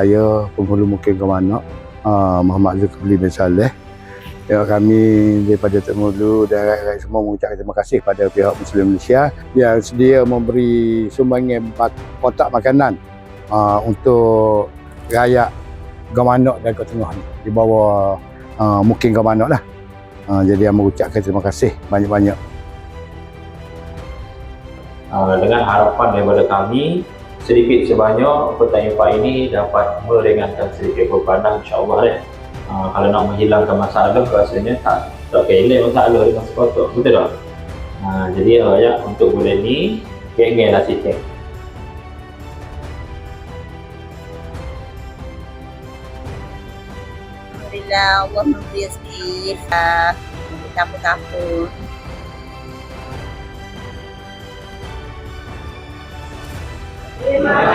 saya penghulu Mungkin Kemanak uh, Muhammad Zulkifli bin Saleh Ya, kami daripada Tenggulu dan rakyat-rakyat semua mengucapkan terima kasih pada pihak Muslim Malaysia yang sedia memberi sumbangan kotak makanan uh, untuk rakyat Gamanok dan Kota Tengah ni di bawah uh, Mungkin Gamanok lah. Uh, jadi yang mengucapkan terima kasih banyak-banyak. Uh, dengan harapan daripada kami sedikit sebanyak petang infak ini dapat meringankan sedikit bebanan insyaAllah ya. Uh, kalau nak menghilangkan masalah rasanya tak tak kira masalah dengan sepatut betul tak? Uh, jadi rakyat untuk bulan ni kengel lah sikit Alhamdulillah Allah memberi rezeki uh, tamu-tamu. Terima